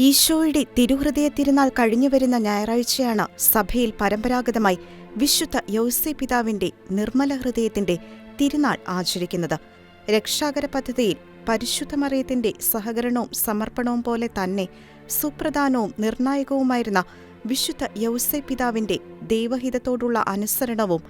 ഈശോയുടെ തിരുഹൃദയ തിരുനാൾ കഴിഞ്ഞുവരുന്ന ഞായറാഴ്ചയാണ് സഭയിൽ പരമ്പരാഗതമായി വിശുദ്ധ യോസെ പിതാവിന്റെ നിർമ്മല ഹൃദയത്തിന്റെ തിരുനാൾ ആചരിക്കുന്നത്. രക്ഷാകര പദ്ധതിയിൽ പരിശുദ്ധമറിയത്തിന്റെ സഹകരണവും സമർപ്പണവും പോലെ തന്നെ സുപ്രധാനവും നിർണായകവുമായിരുന്ന വിശുദ്ധ യൗസെ പിതാവിന്റെ ദൈവഹിതത്തോടുള്ള അനുസരണവും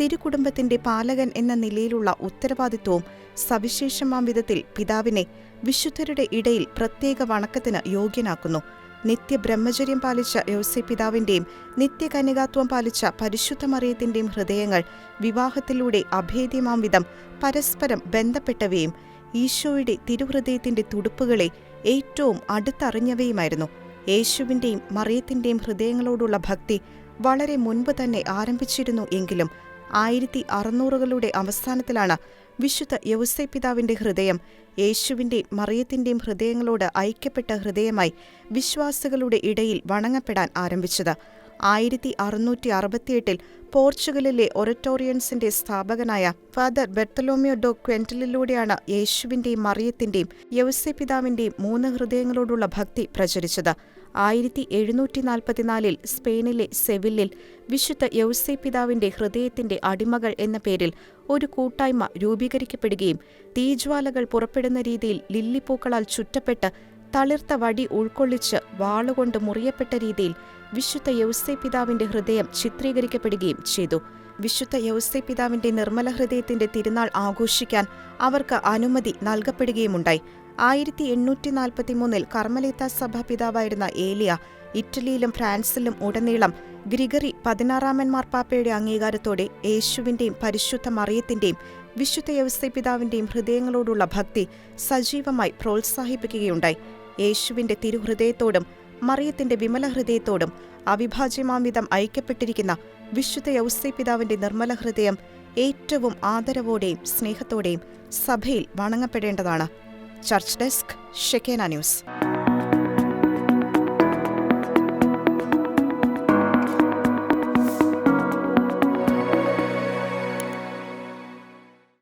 തിരുകുടുംബത്തിന്റെ പാലകൻ എന്ന നിലയിലുള്ള ഉത്തരവാദിത്വവും സവിശേഷമാം വിധത്തിൽ പിതാവിനെ വിശുദ്ധരുടെ ഇടയിൽ പ്രത്യേക വണക്കത്തിന് യോഗ്യനാക്കുന്നു. നിത്യബ്രഹ്മചര്യം പാലിച്ച യോസെ പിതാവിന്റെയും നിത്യകന്യകാത്വം പാലിച്ച പരിശുദ്ധ മറിയത്തിന്റെയും ഹൃദയങ്ങൾ വിവാഹത്തിലൂടെ അഭേദ്യമാം വിധം പരസ്പരം ബന്ധപ്പെട്ടവയും ഈശോയുടെ തിരുഹൃദയത്തിന്റെ തുടുപ്പുകളെ ഏറ്റവും അടുത്തറിഞ്ഞവയുമായിരുന്നു. യേശുവിന്റെയും മറിയത്തിന്റെയും ഹൃദയങ്ങളോടുള്ള ഭക്തി വളരെ മുൻപ് തന്നെ ആരംഭിച്ചിരുന്നു എങ്കിലും ആയിരത്തി അറുന്നൂറുകളുടെ അവസാനത്തിലാണ് വിശുദ്ധ യൗസൈ പിതാവിന്റെ ഹൃദയം യേശുവിന്റെയും മറിയത്തിന്റെയും ഹൃദയങ്ങളോട് ഐക്യപ്പെട്ട ഹൃദയമായി വിശ്വാസികളുടെ ഇടയിൽ വണങ്ങപ്പെടാൻ ആരംഭിച്ചത്. ആയിരത്തി അറുന്നൂറ്റി അറുപത്തിയെട്ടിൽ പോർച്ചുഗലിലെ ഒററ്റോറിയൻസിന്റെ സ്ഥാപകനായ ഫാദർ ബെർത്തലോമിയോ ഡോ ക്വെന്റലിലൂടെയാണ് യേശുവിന്റെയും മറിയത്തിന്റെയും യൗസൈ പിതാവിന്റെയും മൂന്ന് ഹൃദയങ്ങളോടുള്ള ഭക്തി പ്രചരിച്ചത്. ആയിരത്തി എഴുന്നൂറ്റി നാൽപ്പത്തിനാലിൽ സ്പെയിനിലെ സെവില്ലിൽ വിശുദ്ധ യൗസേ പിതാവിന്റെ ഹൃദയത്തിന്റെ അടിമകൾ എന്ന പേരിൽ ഒരു കൂട്ടായ്മ രൂപീകരിക്കപ്പെടുകയും തീജ്വാലകൾ പുറപ്പെടുന്ന രീതിയിൽ ലില്ലിപ്പൂക്കളാൽ ചുറ്റപ്പെട്ട് തളിർത്ത വടി ഉൾക്കൊള്ളിച്ച് വാളുകൊണ്ട് മുറിയപ്പെട്ട രീതിയിൽ വിശുദ്ധ യൗസേ പിതാവിന്റെ ഹൃദയം ചിത്രീകരിക്കപ്പെടുകയും ചെയ്തു. വിശുദ്ധ യൗസേ പിതാവിന്റെ നിർമ്മല ഹൃദയത്തിന്റെ തിരുനാൾ ആഘോഷിക്കാൻ അവർക്ക് അനുമതി നൽകപ്പെടുകയുമുണ്ടായി. ആയിരത്തി എണ്ണൂറ്റി നാൽപ്പത്തിമൂന്നിൽ കർമ്മലേത്ത സഭ പിതാവായിരുന്ന ഏലിയ ഇറ്റലിയിലും ഫ്രാൻസിലും ഉടനീളം ഗ്രിഗറി പതിനാറാമൻ മാർപ്പാപ്പയുടെ അംഗീകാരത്തോടെ യേശുവിന്റെയും പരിശുദ്ധ മറിയത്തിന്റെയും വിശുദ്ധ യവസ്ഥ പിതാവിന്റെയും ഹൃദയങ്ങളോടുള്ള ഭക്തി സജീവമായി പ്രോത്സാഹിപ്പിക്കുകയുണ്ടായി. യേശുവിന്റെ തിരുഹൃദയത്തോടും മറിയത്തിന്റെ വിമല ഹൃദയത്തോടും അവിഭാജ്യമാംവിധം ഐക്യപ്പെട്ടിരിക്കുന്ന വിശുദ്ധ യൗസൈ പിതാവിന്റെ നിർമ്മല ഹൃദയം ഏറ്റവും ആദരവോടെയും സ്നേഹത്തോടെയും സഭയിൽ വണങ്ങപ്പെടേണ്ടതാണ്. Church desk Shekinah news.